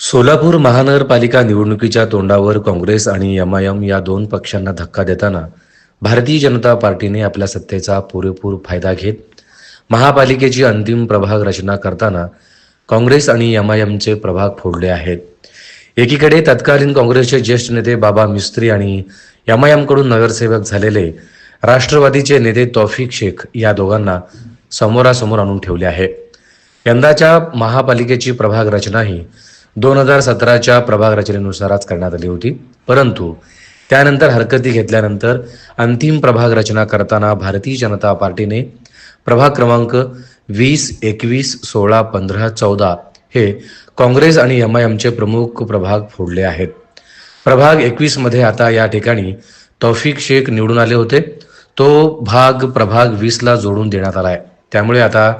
सोलापूर महानगरपालिका निवडणुकीच्या तोंडावर काँग्रेस आणि एम आय एम या दोन पक्षांना धक्का देताना भारतीय जनता पार्टीने आपल्या सत्तेचा पुरेपूर फायदा घेत महापालिकेची अंतिम प्रभाग रचना करताना काँग्रेस आणि एम आय एमचे प्रभाग फोडले आहेत. एकीकडे तत्कालीन काँग्रेसचे ज्येष्ठ नेते बाबा मिस्त्री आणि एम आय एमकडून नगरसेवक झालेले राष्ट्रवादीचे नेते तौफिक शेख या दोघांना समोरासमोर आणून ठेवले आहे. यंदाच्या महापालिकेची प्रभाग रचनाही दोन हजार सतराच्या प्रभाग रचनेनुसारच करण्यात आली होती. परंतु त्यानंतर हरकती घेतल्यानंतर अंतिम प्रभाग रचना करताना भारतीय जनता पार्टीने प्रभाग क्रमांक वीस एकवीस सोळा पंधरा चौदा हे काँग्रेस आणि एम आय एमचे प्रमुख प्रभाग फोडले आहेत. प्रभाग एकवीसमध्ये आता या ठिकाणी तौफिक शेख निवडून आले होते. तो भाग प्रभाग वीसला जोडून देण्यात आलाय. त्यामुळे आता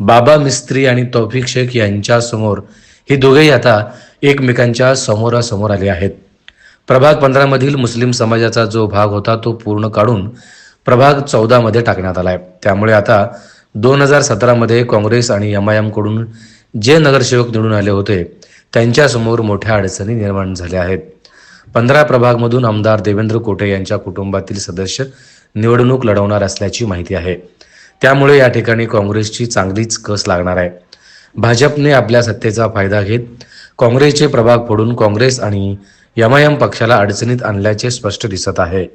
बाबा मिस्त्री आणि तौफिक शेख यांच्यासमोर हे दोघेही आता एकमेकांच्या समोरासमोर आले आहेत. प्रभाग पंधरामधील मुस्लिम समाजाचा जो भाग होता तो पूर्ण काढून प्रभाग चौदामध्ये टाकण्यात टाकण्यात आलाय. त्यामुळे आता दोन हजार सतरामध्ये काँग्रेस आणि एमआयएमकडून आय जे नगरसेवक निवडून आले होते त्यांच्यासमोर मोठ्या अडचणी निर्माण झाल्या आहेत. पंधरा प्रभागमधून आमदार देवेंद्र कोटे यांच्या कुटुंबातील सदस्य निवडणूक लढवणार असल्याची माहिती आहे. त्यामुळे या ठिकाणी काँग्रेसची चांगलीच कस लागणार आहे? भाजपने आपल्या सत्तेचा फायदा घेत काँग्रेसचे प्रभाग फोडून काँग्रेस आणि एम आय एम पक्षाला अडचणीत आणल्याचे स्पष्ट दिसत आहे.